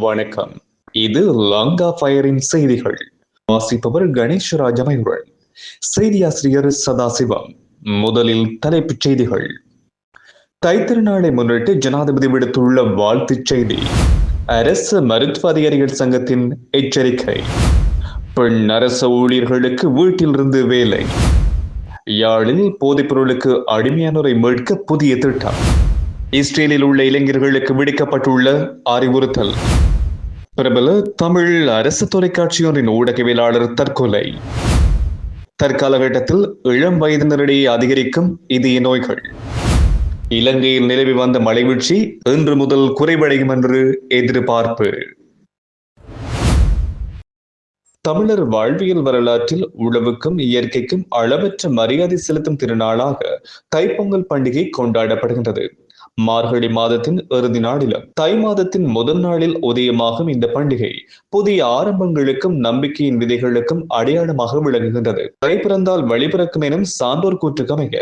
வணக்கம். இது லங்கா ஃபயரின் செய்திகள். வாசிப்பவர் கணேஷ்ராஜ் அமைவுடன் செய்தியாசிரியர் சதாசிவம். முதலில் தலைப்புச் செய்திகள். தைத்திருநாளை முன்னிட்டு ஜனாதிபதி விடுத்துள்ள வாழ்த்துச் செய்தி. அரசு மருத்துவ அதிகாரிகள் சங்கத்தின் எச்சரிக்கை. பெண் அரசு ஊழியர்களுக்கு வீட்டிலிருந்து வேலை. யாழில் போதைப் பொருளுக்கு அடிமையானோரை மீட்க புதிய திட்டம். இஸ்ரேலில் உள்ள இளைஞர்களுக்கு விடுக்கப்பட்டுள்ள அறிவுறுத்தல். பிரபல தமிழ் அரசு தொலைக்காட்சியொன்றின் ஊடகவியலாளர் தற்கொலை. தற்காலகட்டத்தில் இளம் வயதினரிடையே அதிகரிக்கும் இதய நோய்கள். இலங்கையில் நிலவி வந்த மலைவீழ்ச்சி இன்று முதல் குறைவடையும் என்று எதிர்பார்ப்பு. தமிழர் வாழ்வியல் வரலாற்றில் உழவுக்கும் இயற்கைக்கும் அளவற்ற மரியாதை செலுத்தும் திருநாளாக தைப்பொங்கல் பண்டிகை கொண்டாடப்படுகின்றது. மார்கழி மாதத்தின் இறுதி நாளிலும் தை மாதத்தின் முதல் நாளில் உதயமாகும் இந்த பண்டிகை. புதிய ஆரம்பங்களுக்கும் நம்பிக்கையின் விதைகளுக்கும் அடையாளமாக விளங்குகின்றது. தை பிறந்தால் வழிபிறக்கும் எனும் சான்றோர் கூற்றுக்கமைய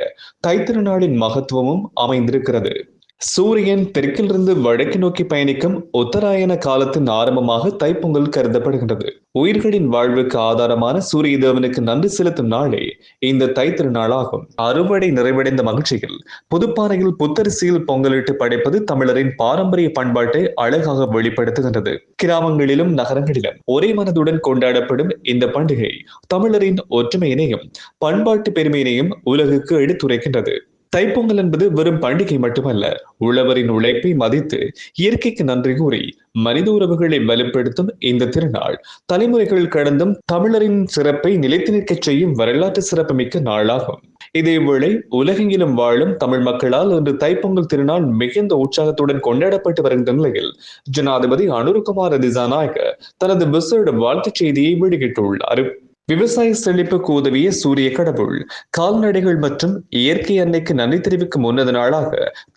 தைத்திருநாளின் மகத்துவமும் அமைந்திருக்கிறது. சூரியன் தெற்கிலிருந்து வடக்கு நோக்கி பயணிக்கும் உத்தராயண காலத்தின் ஆரம்பமாக தைப்பொங்கல் கருதப்படுகின்றது. உயிர்களின் வாழ்வுக்கு ஆதாரமான சூரிய தேவனுக்கு நன்றி செலுத்தும் நாளே இந்த தைத்திருநாளாகும் அறுவடை நிறைவடைந்த மகிழ்ச்சியில் புதுப்பாறையில் புத்தரிசியில் பொங்கலிட்டு படைப்பது தமிழரின் பாரம்பரிய பண்பாட்டை அழகாக வெளிப்படுத்துகின்றது. கிராமங்களிலும் நகரங்களிலும் ஒரே மனதுடன் கொண்டாடப்படும் இந்த பண்டிகை தமிழரின் ஒற்றுமையினையும் பண்பாட்டு பெருமையினையும் உலகுக்கு எடுத்துரைக்கின்றது. தைப்பொங்கல் என்பது வெறும் பண்டிகை மட்டுமல்ல உழவரின் உழைப்பை மதித்து இயற்கைக்கு நன்றி கூறி மனித உறவுகளை வலுப்படுத்தும் இந்த திருநாள். தலைமுறைகள் கடந்தும் தமிழரின் சிறப்பை நிலைத்து நிற்கச் செய்யும் வரலாற்று சிறப்புமிக்க நாளாகும். இதேவேளை உலகெங்கிலும் வாழும் தமிழ் மக்களால் இன்று தைப்பொங்கல் திருநாள் மிகுந்த உற்சாகத்துடன் கொண்டாடப்பட்டு வருகின்ற நிலையில் ஜனாதிபதி அனுருகுமார திசாநாயக தனது விசேட வாழ்த்துச் செய்தியை வெளியிட்டுள்ளார். விவசாய செழிப்புக்கு உதவிய சூரிய கடவுள் கால்நடைகள் மற்றும் இயற்கை அன்னைக்கு நன்றி தெரிவிக்கும் உன்னத நாளாக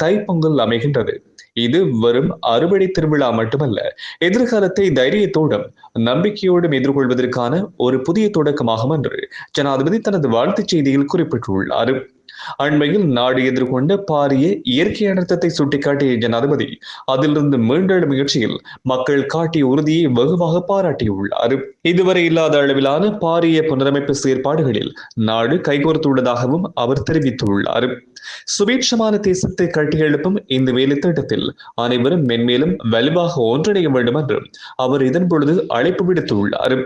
தைப்பொங்கல் அமைகின்றது. இது வரும் அறுவடை திருவிழா மட்டுமல்ல எதிர்காலத்தை தைரியத்தோடும் நம்பிக்கையோடும் எதிர்கொள்வதற்கான ஒரு புதிய தொடக்கமாகும் என்று ஜனாதிபதி தனது வாழ்த்துச் செய்தியில் குறிப்பிட்டுள்ளார். அண்மையில் நாடு எதிர்கொண்ட பாரிய இயற்கை அனர்த்தத்தை சுட்டிக்காட்டிய ஜனாதிபதி அதிலிருந்து மீண்டெழும் முயற்சியில் மக்கள் காட்டிய உறுதியை வெகுவாக பாராட்டியுள்ளார். இதுவரை இல்லாத அளவிலான பாரிய புனரமைப்பு செயற்பாடுகளில் நாடு கைகோர்த்துள்ளதாகவும் அவர் தெரிவித்துள்ளார். சுபீட்சமான தேசத்தை கட்டியெழுப்பும் இந்த வேலை திட்டத்தில் அனைவரும் மென்மேலும் வலுவாக ஒன்றிணைய வேண்டும் என்றும் அவர் இதன் பொழுது அழைப்பு விடுத்துள்ளார்.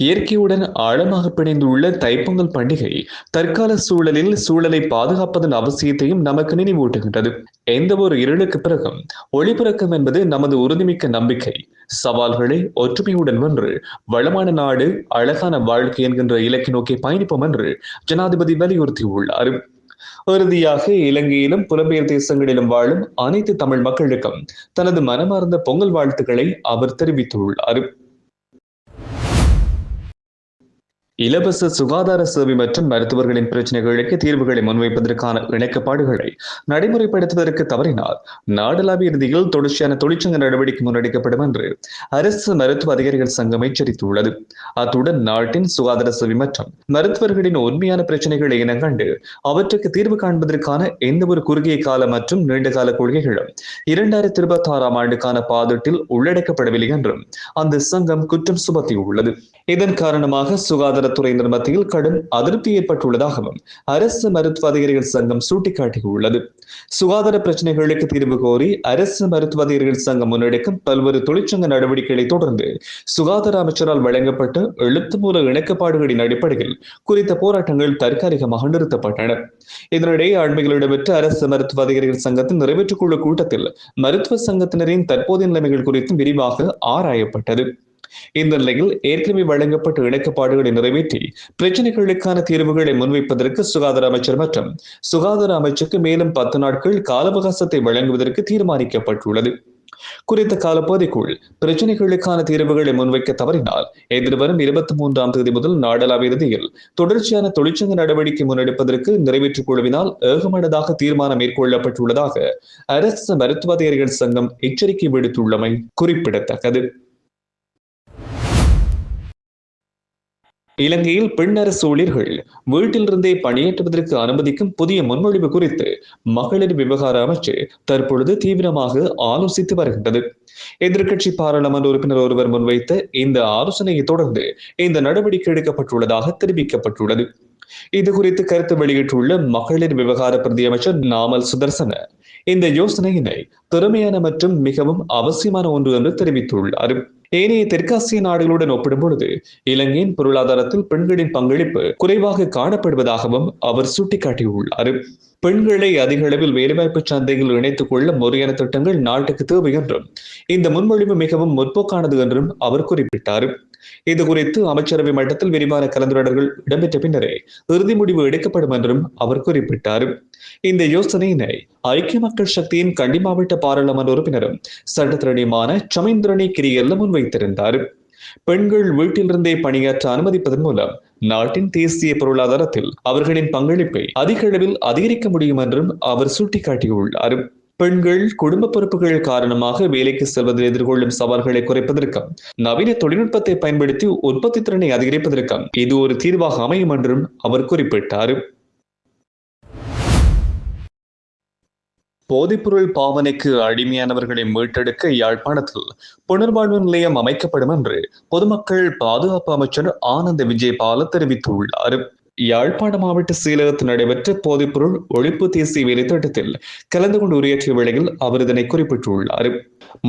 இயற்கையுடன் ஆழமாக பிணைந்துள்ள தைப்பொங்கல் பண்டிகை தற்கால சூழலில் சூழலை பாதுகாப்பதன் அவசியத்தையும் நமக்கு நினைவூட்டுகின்றது. எந்த ஒரு இருளுக்கு பிறகும் ஒளிபிறக்கம் என்பது நமது உறுதிமிக்க நம்பிக்கை. சவால்களை ஒற்றுமையுடன் வென்று வளமான நாடு அழகான வாழ்க்கை என்கின்ற இலக்கை நோக்கி பயணிப்போம் என்று ஜனாதிபதி வலியுறுத்தியுள்ளார். இறுதியாக இலங்கையிலும் புலம்பெயர் தேசங்களிலும் வாழும் அனைத்து தமிழ் மக்களுக்கும் தனது மனமார்ந்த பொங்கல் வாழ்த்துக்களை அவர் தெரிவித்துள்ளார். இலவச சுகாதார சேவை மற்றும் மருத்துவர்களின் பிரச்சனைகளுக்கு தீர்வுகளை முன்வைப்பதற்கான இணக்கப்பாடுகளை நடைமுறைப்படுத்துவதற்கு தவறினால் நாடளாவிய ரீதியில் தொடர்ச்சியான தொழிற்சங்க நடவடிக்கை முன்னெடுக்கப்படும் என்று அரசு மருத்துவ அதிகாரிகள் சங்கம் எச்சரித்துள்ளது. அத்துடன் நாட்டின் சுகாதார சேவை மற்றும் மருத்துவர்களின் உண்மையான பிரச்சனைகளை இனங்கண்டு அவற்றுக்கு தீர்வு காண்பதற்கான எந்த ஒரு குறுகிய கால மற்றும் நீண்டகால கொள்கைகளும் இரண்டாயிரத்தி இருபத்தி ஆறாம் ஆண்டுக்கான பாதத்தில் உள்ளடக்கப்படவில்லை என்றும் அந்த சங்கம் குற்றம் சுமத்தியுள்ளது. இதன் காரணமாக சுகாதார சுகாதாரத்துறையினர் மத்தியில் கடும் அதிருப்தி ஏற்பட்டுள்ளதாகவும் அரசு மருத்துவ அதிகாரிகள் சங்கம் சுட்டிக்காட்டியுள்ளது. சுகாதார பிரச்சனைகளுக்கு தீர்வு கோரி அரசு மருத்துவ அதிகாரிகள் சங்கம் முன்னெடுக்கும் பல்வேறு தொழிற்சங்க நடவடிக்கைகளை தொடர்ந்து சுகாதார அமைச்சரால் வழங்கப்பட்ட எழுத்து மூல இணக்கப்பாடுகளின் அடிப்படையில் குறித்த போராட்டங்கள் தற்காலிகமாக நிறுத்தப்பட்டன. இதனிடையே அண்மையில் இடம்பெற்ற அரசு மருத்துவ அதிகாரிகள் சங்கத்தின் நிறைவேற்றுக் குழு கூட்டத்தில் மருத்துவ சங்கத்தினரின் தற்போதைய நிலைமைகள் குறித்து விரிவாக ஆராயப்பட்டது. இந்த நிலையில் ஏற்கனவே வழங்கப்பட்ட இணக்கப்பாடுகளை நிறைவேற்றி பிரச்சனைகளுக்கான தீர்வுகளை முன்வைப்பதற்கு சுகாதார அமைச்சர் மற்றும் சுகாதார அமைச்சுக்கு மேலும் பத்து நாட்கள் கால அவகாசத்தை வழங்குவதற்கு தீர்மானிக்கப்பட்டுள்ளது. குறித்த காலப்பகுதிக்குள் பிரச்சனைகளுக்கான தீர்வுகளை முன்வைக்க தவறினால் எதிர்வரும் இருபத்தி மூன்றாம் தேதி முதல் நாடளாவிய இறுதியில் தொடர்ச்சியான தொழிற்சங்க நடவடிக்கை முன்னெடுப்பதற்கு நிறைவேற்றுக் குழுவினால் ஏகமனதாக தீர்மானம் மேற்கொள்ளப்பட்டுள்ளதாக அரசு மருத்துவ அதிகாரிகள் சங்கம் எச்சரிக்கை விடுத்துள்ளமை குறிப்பிடத்தக்கது. இலங்கையில் பெண்ணரசு ஊழியர்கள் வீட்டிலிருந்தே பணியேற்றுவதற்கு அனுமதிக்கும் புதிய முன்மொழிவு குறித்து மகளிர் விவகார அமைச்சு தற்பொழுது தீவிரமாக ஆலோசித்து வருகின்றது. எதிர்க்கட்சி பாராளுமன்ற உறுப்பினர் ஒருவர் முன்வைத்த இந்த ஆலோசனையை தொடர்ந்து இந்த நடவடிக்கை எடுக்கப்பட்டுள்ளதாக தெரிவிக்கப்பட்டுள்ளது. இது குறித்து கருத்து வெளியிட்டுள்ள மகளிர் விவகார பிரதி அமைச்சர் நாமல் சுதர்சன இந்த யோசனையினை திறமையான மற்றும் மிகவும் அவசியமான ஒன்று என்று தெரிவித்துள்ளார். ஏனைய தெற்காசிய நாடுகளுடன் ஒப்பிடும் பொழுது இலங்கையின் பொருளாதாரத்தில் பெண்களின் பங்களிப்பு குறைவாக காணப்படுவதாகவும் அவர் சுட்டிக்காட்டியுள்ளார். பெண்களை அதிக அளவில் வேலைவாய்ப்பு சந்தையில் இணைத்துக் கொள்ள முறையான திட்டங்கள் நாட்டுக்கு தேவை என்றும் இந்த முன்மொழிவு மிகவும் முற்போக்கானது என்றும் அவர் குறிப்பிட்டார். இது குறித்து அமைச்சரவை மட்டத்தில் விரிவான கலந்துரையாடல்கள் இடம்பெற்ற பின்னரே இறுதி முடிவு எடுக்கப்படும் என்றும் அவர் குறிப்பிட்டார். இந்த யோசனையினை ஐக்கிய மக்கள் சக்தியின் கண்டி மாவட்ட பாராளுமன்ற உறுப்பினரும் சட்டத்திரணியுமான சமீந்திரணி கிரியல்ல முன்வைத்திருந்தார். பெண்கள் வீட்டிலிருந்தே பணியாற்ற அனுமதிப்பதன் மூலம் நாட்டின் தேசிய பொருளாதாரத்தில் அவர்களின் பங்களிப்பை அதிக அளவில் அதிகரிக்க முடியும் என்றும் அவர் சுட்டிக்காட்டியுள்ளார். பெண்கள் குடும்ப பொறுப்புகள் காரணமாக வேலைக்கு செல்வதில் எதிர்கொள்ளும் சவால்களை குறைப்பதற்கும் நவீன தொழில்நுட்பத்தை பயன்படுத்தி உற்பத்தி திறனை அதிகரிப்பதற்கும் இது ஒரு தீர்வாக அமையும் என்றும் அவர் குறிப்பிட்டார். போதைப்பொருள் பாவனைக்கு அடிமையானவர்களை மீட்டெடுக்க யாழ்ப்பாணத்தில் புனர்வாழ்வு நிலையம் அமைக்கப்படும் என்று பொதுமக்கள் பாதுகாப்பு அமைச்சர் ஆனந்த விஜயபால தெரிவித்துள்ளார். யாழ்ப்பாண மாவட்ட சீலகத்தில் நடைபெற்ற போதைப்பொருள் ஒழிப்பு தேசிய வேலை திட்டத்தில் கலந்து கொண்டு உரையாற்றிய வேளையில் அவர் இதனை குறிப்பிட்டுள்ளார்.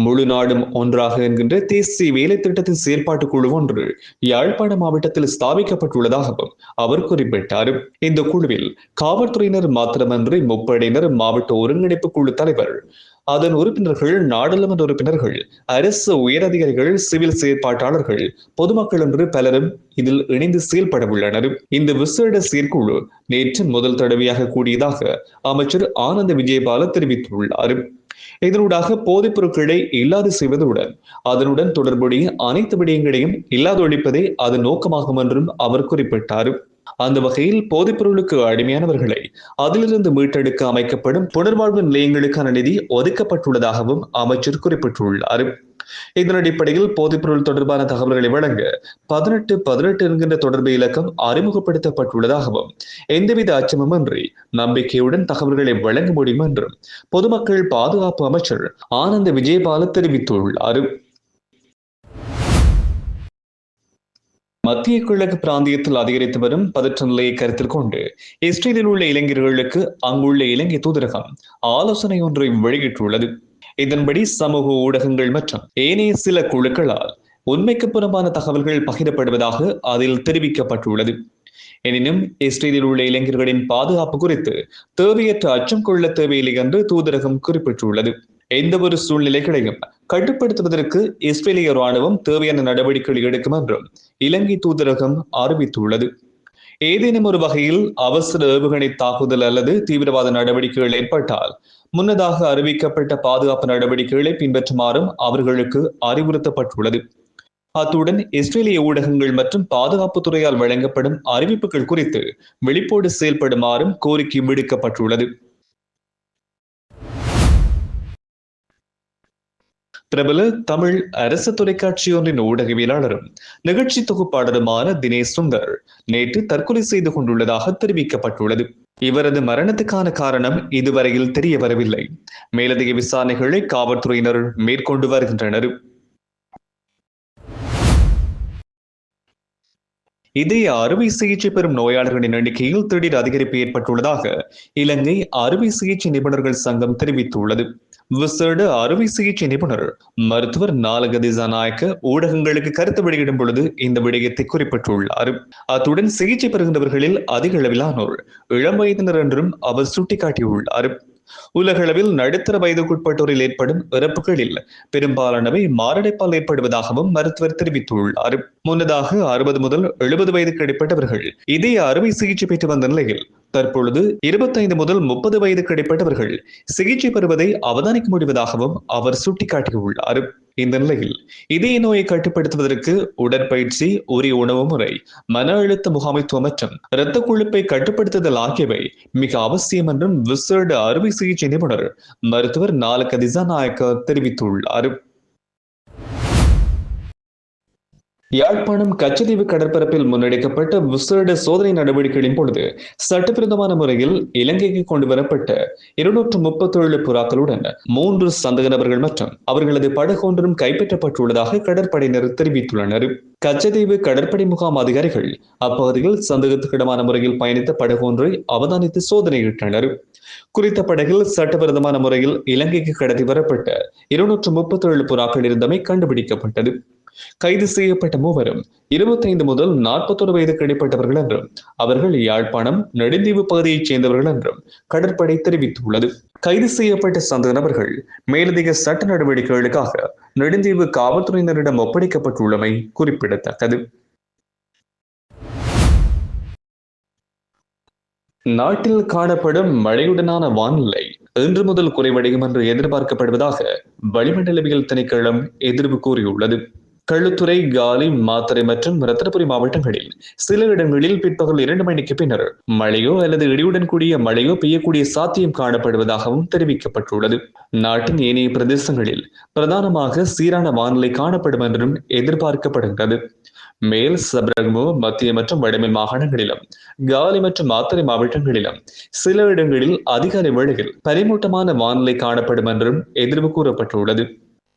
முழு நாடும் ஒன்றாக என்கின்ற தேசிய வேலை திட்டத்தின் செயல்பாட்டு குழு ஒன்று யாழ்ப்பாண மாவட்டத்தில் ஸ்தாபிக்கப்பட்டுள்ளதாகவும் அவர் குறிப்பிட்டார். இந்த குழுவில் காவல்துறையினர் மாத்திரமன்றி முப்படையினர் மாவட்ட ஒருங்கிணைப்பு குழு தலைவர் அதன் உறுப்பினர்கள் நாடாளுமன்ற உறுப்பினர்கள் அரசு உயரதிகாரிகள் சிவில் செயற்பாட்டாளர்கள் பொதுமக்கள் என்று பலரும் இதில் இணைந்து செயல்பட உள்ளனர். இந்த விசேட செயற்குழு நேற்று முதல் தடவையாக கூடியதாக அமைச்சர் ஆனந்த விஜயபால தெரிவித்துள்ளார். இதனூடாக போதைப் பொருட்களை இல்லாது செய்வதுடன் அதனுடன் தொடர்புடைய அனைத்து விடயங்களையும் இல்லாதொழிப்பதே அதன் நோக்கமாகும் என்றும் அவர் குறிப்பிட்டார். அந்த வகையில் போதைப்பொருளுக்கு அடிமையானவர்களை அதிலிருந்து மீட்டெடுக்க அமைக்கப்படும் புனர்வாழ்வு நிலையங்களுக்கான நிதி ஒதுக்கப்பட்டுள்ளதாகவும் அமைச்சர் குறிப்பிட்டுள்ளார். இதன் அடிப்படையில் போதைப்பொருள் தொடர்பான தகவல்களை வழங்க பதினெட்டு பதினெட்டு என்கின்ற தொடர்பு இலக்கம் அறிமுகப்படுத்தப்பட்டுள்ளதாகவும் எந்தவித அச்சமுமின்றி நம்பிக்கையுடன் தகவல்களை வழங்க முடியும் என்றும் பொதுமக்கள் பாதுகாப்பு அமைச்சர் ஆனந்த விஜயபால தெரிவித்துள்ளார். மத்திய கிழக்கு பிராந்தியத்தில் அதிகரித்து வரும் பதற்ற நிலையை கருத்தில் கொண்டு இஸ்ரேலில் உள்ள இளைஞர்களுக்கு அங்குள்ள இலங்கை தூதரகம் ஆலோசனை ஒன்றை வெளியிட்டுள்ளது. இதன்படி சமூக ஊடகங்கள் மற்றும் ஏனைய சில குழுக்களால் உண்மைக்கு புறம்பான தகவல்கள் பகிரப்படுவதாக அதில் தெரிவிக்கப்பட்டுள்ளது. எனினும் இஸ்ரேலில் உள்ள இளைஞர்களின் பாதுகாப்பு குறித்து தேவையற்ற அச்சம் கொள்ள தேவையில்லை என்று தூதரகம் குறிப்பிட்டுள்ளது. எந்த ஒரு சூழ்நிலைகளையும் கட்டுப்படுத்துவதற்கு இஸ்ரேலிய ராணுவம் தேவையான நடவடிக்கைகள் எடுக்கும் என்றும் இலங்கை தூதரகம் அறிவித்துள்ளது. ஏதேனும் ஒரு வகையில் அவசர ஏவுகணை தாக்குதல் அல்லது தீவிரவாத நடவடிக்கைகள் ஏற்பட்டால் முன்னதாக அறிவிக்கப்பட்ட பாதுகாப்பு நடவடிக்கைகளை பின்பற்றுமாறும் அவர்களுக்கு அறிவுறுத்தப்பட்டுள்ளது. அத்துடன் இஸ்ரேலிய ஊடகங்கள் மற்றும் பாதுகாப்பு துறையால் வழங்கப்படும் அறிவிப்புகள் குறித்து வெளிப்போடு செயல்படுமாறும் கோரிக்கை விடுக்கப்பட்டுள்ளது. பிரபல தமிழ் அரசு தொலைக்காட்சி ஒன்றின் ஊடகவியலாளரும் நிகழ்ச்சி தொகுப்பாளருமான தினேஷ் சுந்தர் நேற்று தற்கொலை செய்து கொண்டுள்ளதாக தெரிவிக்கப்பட்டுள்ளது. இவரது மரணத்துக்கான காரணம் இதுவரையில் தெரிய வரவில்லை. மேலதிக விசாரணைகளை காவல்துறையினர் மேற்கொண்டு வருகின்றனர். இதய அறுவை சிகிச்சை பெறும் நோயாளர்களின் எண்ணிக்கையில் திடீர் அதிகரிப்பு ஏற்பட்டுள்ளதாக இலங்கை அறுவை சிகிச்சை நிபுணர்கள் சங்கம் தெரிவித்துள்ளது. விசேட அறுவை சிகிச்சை நிபுணர் மருத்துவர் நாலக திசாநாயக்க ஊடகங்களுக்கு கருத்து வெளியிடும் பொழுது இந்த விடயத்தை குறிப்பிட்டுள்ளார். அத்துடன் சிகிச்சை பெறுகின்றவர்களில் அதிக அளவிலானோர் இளம் வயதினர் என்றும் அவர் சுட்டிக்காட்டியுள்ளார். உலகளவில் நடுத்தர வயதுக்குட்பட்டோரில் ஏற்படும் இறப்புகளில் பெரும்பாலானவை மாரடைப்பால் ஏற்படுவதாகவும் மருத்துவர் தெரிவித்துள்ளார். முன்னதாக அறுபது முதல் எழுபது வயதுக்கு இடைப்பட்டவர்கள் இதய அறுவை சிகிச்சை பெற்று வந்த நிலையில் தற்பொழுது இருபத்தைந்து முதல் முப்பது வயதுக்கு இடைப்பட்டவர்கள் சிகிச்சை பெறுவதை அவதானிக்க முடிவதாகவும் அவர் சுட்டிக்காட்டியுள்ளார். இந்த நிலையில் இதய நோயை கட்டுப்படுத்துவதற்கு உடற்பயிற்சி உரிய உணவு முறை மன அழுத்த முகாமைத்துவம் மற்றும் இரத்த கொழுப்பை கட்டுப்படுத்துதல் ஆகியவை மிக அவசியம் என்றும் விசேட அறுவை சிகிச்சை நிபுணர் மருத்துவர் நாலக திசாநாயக்க தெரிவித்துள்ளார். யாழ்ப்பாணம் கச்சதீவு கடற்பரப்பில் முன்னெடுக்கப்பட்ட விசேட சோதனை நடவடிக்கைகளின் பொழுது சட்டவிரோதமான முறையில் இலங்கைக்கு கொண்டு வரப்பட்ட இருநூற்று முப்பத்தி ஏழு புறாக்களுடன் மூன்று சந்தக நபர்கள் மற்றும் அவர்களது படகு ஒன்றும் கைப்பற்றப்பட்டுள்ளதாக கடற்படையினர் தெரிவித்துள்ளனர். கச்சதீவு கடற்படை முகாம் அதிகாரிகள் அப்பகுதியில் சந்தேகத்துக்கிடமான முறையில் பயணித்த படகு ஒன்றை அவதானித்து சோதனையிட்டனர். குறித்த படகில் சட்டவிரோதமான முறையில் இலங்கைக்கு கடத்தி வரப்பட்ட இருநூற்று முப்பத்தி ஏழு புறாக்கள் இருந்தமை கண்டுபிடிக்கப்பட்டது. கைது செய்யப்பட்ட மூவரும் இருபத்தைந்து முதல் நாற்பத்தொரு வயதுக்கு இடைப்பட்டவர்கள் என்றும் அவர்கள் யாழ்ப்பாணம் நெடுந்தீவு பகுதியைச் சேர்ந்தவர்கள் என்றும் கடற்படை தெரிவித்துள்ளது. கைது செய்யப்பட்ட சந்த நபர்கள் மேலதிக சட்ட நடவடிக்கைகளுக்காக நெடுந்தீவு காவல்துறையினரிடம் ஒப்படைக்கப்பட்டுள்ளமை குறிப்பிடத்தக்கது. நாட்டில் காணப்படும் மழையுடனான வானிலை இன்று முதல் குறைவடையும் என்று எதிர்பார்க்கப்படுவதாக வளிமண்டலவியல் திணைக்களம் எதிர்வு கூறியுள்ளது. கள்ளுத்துறை காலி மாத்தறை மற்றும் ரத்தனபுரி மாவட்டங்களில் சில இடங்களில் பிற்பகல் இரண்டு மணிக்கு பின்னர் மழையோ அல்லது இடியுடன் கூடிய மழையோ பெய்யக்கூடிய சாத்தியம் காணப்படுவதாகவும் தெரிவிக்கப்பட்டுள்ளது. நாட்டின் ஏனைய பிரதேசங்களில் பிரதானமாக சீரான வானிலை காணப்படும் என்றும் எதிர்பார்க்கப்படுகிறது. மேல் சப்ரகமோ மத்திய மற்றும் வடமை மாகாணங்களிலும் காலி மற்றும் மாத்தறை மாவட்டங்களிலும் சில இடங்களில் அதிகாலை வேளையில் பனிமூட்டமான வானிலை காணப்படும் என்றும் எதிர்வு கூறப்பட்டுள்ளது.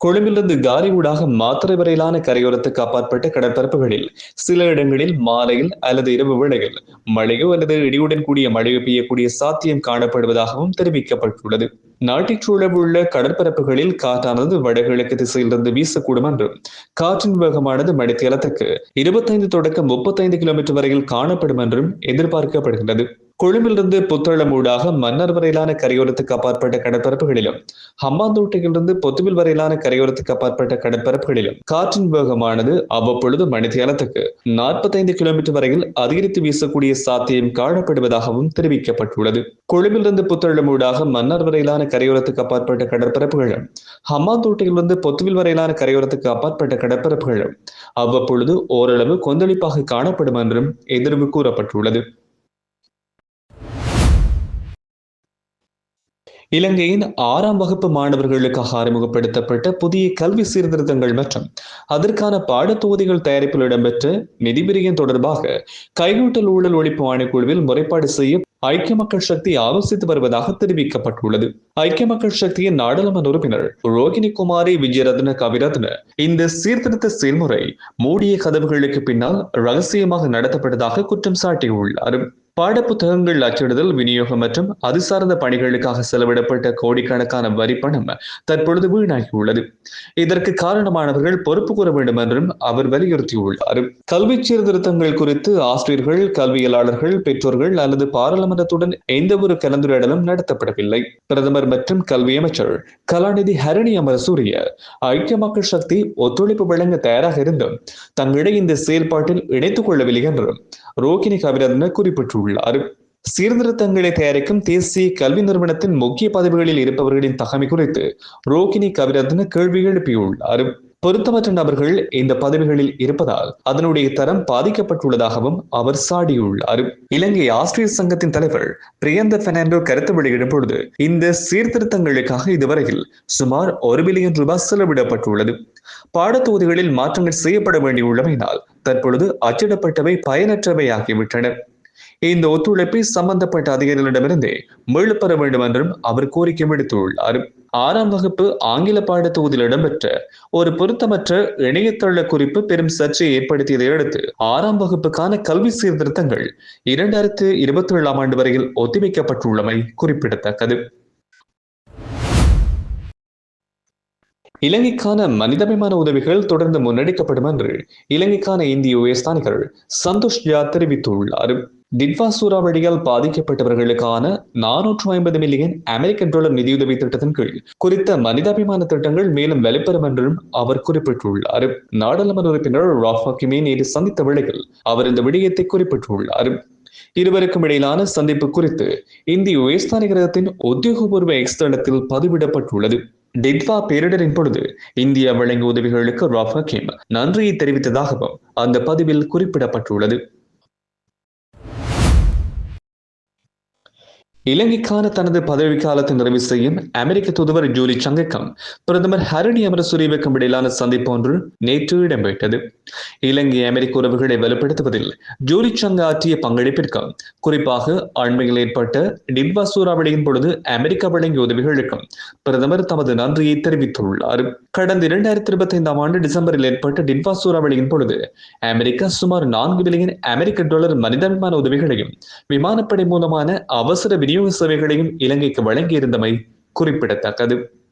கொழும்பிலிருந்து காலி ஊடாக மாத்திரை வரையிலான கரையோரத்துக்கு அப்பாற்பட்ட கடற்பரப்புகளில் சில இடங்களில் மாலையில் அல்லது இரவு வேளையில் மழையோ அல்லது இடியுடன் கூடிய மழையோ பெய்யக்கூடிய சாத்தியம் காணப்படுவதாகவும் தெரிவிக்கப்பட்டுள்ளது. நாட்டின் சூழவுள்ள கடற்பரப்புகளில் காற்றானது வடகிழக்கு திசையிலிருந்து வீசக்கூடும் என்றும் காற்றின் வேகமானது மணித்தேலத்துக்கு இருபத்தைந்து தொடக்கம் முப்பத்தைந்து கிலோமீட்டர் வரையில் காணப்படும் என்றும் எதிர்பார்க்கப்படுகிறது கொழும்பிலிருந்து புத்தளம் ஊடாக மன்னர் வரையிலான கரையோரத்துக்கு அப்பாற்பட்ட கடற்பரப்புகளிலும் ஹம்பாந்தோட்டையிலிருந்து பொத்துவில் வரையிலான கரையோரத்துக்கு அப்பாற்பட்ட கடற்பரப்புகளிலும் காற்றின் வேகமானது அவ்வப்பொழுது மணித்தேலத்துக்கு நாற்பத்தைந்து கிலோமீட்டர் வரையில் அதிகரித்து வீசக்கூடிய சாத்தியம் காணப்படுவதாகவும் தெரிவிக்கப்பட்டுள்ளது. கொழும்பிலிருந்து புத்தளம் ஊடாக மன்னர் வரையிலான கரையோரத்துக்கு அப்பாற்பட்ட கடற்பரப்புகளும் ஹம்பாந்தோட்டையிலிருந்து பொத்துவில் வரையிலான கரையோரத்துக்கு அப்பாற்பட்ட கடற்பரப்புகளும் அவ்வப்பொழுது ஓரளவு கொந்தளிப்பாக காணப்படும் என்றும் எதிர்வு கூறப்பட்டுள்ளது. இலங்கையின் ஆறாம் வகுப்பு மாணவர்களுக்காக அறிமுகப்படுத்தப்பட்ட புதிய கல்வி சீர்திருத்தங்கள் மற்றும் அதற்கான பாடத்தொகுதிகள் தயாரிப்பில் இடம்பெற்ற நிதிபிரியம் தொடர்பாக கைகூட்டல் ஊழல் ஒழிப்பு ஆணைக்குழுவில் முறைப்பாடு செய்ய ஐக்கிய மக்கள் சக்தி ஆலோசித்து வருவதாக தெரிவிக்கப்பட்டுள்ளது. ஐக்கிய மக்கள் சக்தியின் நாடாளுமன்ற உறுப்பினர் ரோகிணி குமாரி விஜயரத்ன கவிரத்ன இந்த சீர்திருத்த செயல்முறை மூடிய கதவுகளுக்கு பின்னால் ரகசியமாக நடத்தப்பட்டதாக குற்றம் சாட்டியுள்ளார். பாடப்புத்தகங்கள் அச்சிடுதல் விநியோகம் மற்றும் அது சார்ந்த பணிகளுக்காக செலவிடப்பட்ட கோடிக்கணக்கான வரி பணம் தற்பொழுது வீணாகியுள்ளது. இதற்கு காரணமானவர்கள் பொறுப்பு கூற வேண்டும் என்றும் அவர் வலியுறுத்தியுள்ளார். கல்வி சீர்திருத்தங்கள் குறித்து ஆசிரியர்கள் கல்வியலாளர்கள் பெற்றோர்கள் அல்லது பாராளுமன்றத்துடன் எந்த ஒரு கலந்துரையாடலும் நடத்தப்படவில்லை. பிரதமர் மற்றும் கல்வி அமைச்சர் கலாநிதி ஹரணி அமரசூரிய ஐக்கிய மக்கள் சக்தி ஒத்துழைப்பு வழங்க தயாராக இருந்தும் தங்களிடையே இந்த செயல்பாட்டில் இணைத்துக் கொள்ளவில்லை என்றும் ரோகிணி கவிரத்ன குறிப்பிட்டுள்ளார். சீர்திருத்தங்களை தயாரிக்கும் தேசிய கல்வி நிறுவனத்தின் முக்கிய பதவிகளில் இருப்பவர்களின் தகமை குறித்து ரோகிணி கவிரத்ன கேள்வி எழுப்பியுள்ளார். பொருத்தமற்ற நபர்கள் இந்த பதவிகளில் இருப்பதால் அதனுடைய தரம் பாதிக்கப்பட்டுள்ளதாகவும் அவர் சாடியுள்ளார். இலங்கை ஆஸ்திரிய சங்கத்தின் தலைவர் பிரியந்த பெர்னாண்டோ கருத்து வெளியிடும் பொழுது இந்த சீர்திருத்தங்களுக்காக இதுவரையில் சுமார் ஒரு பில்லியன் ரூபாய் செலவிடப்பட்டுள்ளது. பாடத்தொகுதிகளில் மாற்றங்கள் செய்யப்பட வேண்டியுள்ளமையினால் தற்பொழுது அச்சிடப்பட்டவை பயனற்றவை ஆகிவிட்டன இந்த ஒத்துழைப்பை சம்பந்தப்பட்ட அதிகாரிகளிடமிருந்தே மீளப்பெற வேண்டும் என்றும் அவர் கோரிக்கை விடுத்துள்ளார். ஆறாம் வகுப்பு ஆங்கில பாடத்தொகுதியில் இடம்பெற்ற ஒரு பொருத்தமற்ற இணையதள குறிப்பு பெரும் சர்ச்சையை ஏற்படுத்தியதை அடுத்து ஆறாம் வகுப்புக்கான கல்வி சீர்திருத்தங்கள் இரண்டாயிரத்து இருபத்தி ஏழாம் ஆண்டு வரையில் ஒத்திவைக்கப்பட்டுள்ளமை குறிப்பிடத்தக்கது. இலங்கைக்கான மனிதாபிமான உதவிகள் தொடர்ந்து முன்னெடுக்கப்படும் என்று இலங்கைக்கான இந்திய உயர்ஸ்தானிகள் சந்தோஷ் ஜா தெரிவித்துள்ளார். டிட்வா சூறாவளியால் பாதிக்கப்பட்டவர்களுக்கான நானூற்று ஐம்பது மில்லியன் அமெரிக்கன் டாலர் நிதியுதவி திட்டத்தின் கீழ் குறித்த மனிதாபிமான திட்டங்கள் மேலும் வலுப்பெறும் என்றும் அவர் குறிப்பிட்டுள்ளார். நாடாளுமன்ற உறுப்பினர் ராஃபா ஹக்கிமே நேற்று சந்தித்த வேளையில் அவர் இந்த விடயத்தை குறிப்பிட்டுள்ளார். இருவருக்கும் இடையிலான சந்திப்பு குறித்து இந்திய உயர்ஸ்தானிகரகத்தின் உத்தியோகபூர்வ எக்ஸ் தளத்தில் பதிவிடப்பட்டுள்ளது. டிட்வா பேரிடரின் பொழுது இந்தியா வழங்கிய உதவிகளுக்கு ராஃப் ஹக்கீம் நன்றியை தெரிவித்ததாகவும் அந்த பதிவில் குறிப்பிடப்பட்டுள்ளது. இலங்கைக்கான தனது பதவிக்காலத்தை நிறைவு செய்யும் அமெரிக்க தூதுவர் ஜூலி சங்கக்கம் பிரதமர் ஹரணி அமரசூரியவுக்கும் இடையிலான சந்திப்பு ஒன்று நேற்று இடம்பெற்றது. இலங்கை அமெரிக்க உறவுகளை வலுப்படுத்துவதில் ஜூலி சங்க ஆற்றிய பங்களிப்பிற்கும் குறிப்பாக அண்மையில் ஏற்பட்ட டிட்வா சூறாவளியின் பொழுது அமெரிக்கா வழங்கிய உதவிகளுக்கும் பிரதமர் தமது நன்றியை தெரிவித்துள்ளார். கடந்த இரண்டாயிரத்தி இருபத்தி ஐந்தாம் ஆண்டு டிசம்பரில் ஏற்பட்ட டிட்வா சூறாவளியின் பொழுது அமெரிக்கா சுமார் நான்கு பில்லியன் அமெரிக்க டாலர் மனிதமான உதவிகளையும் விமானப்படை மூலமான அவசர விநியோக சேவைகளையும் இலங்கைக்கு வழங்கியிருந்தமை குறிப்பிடத்தக்கது.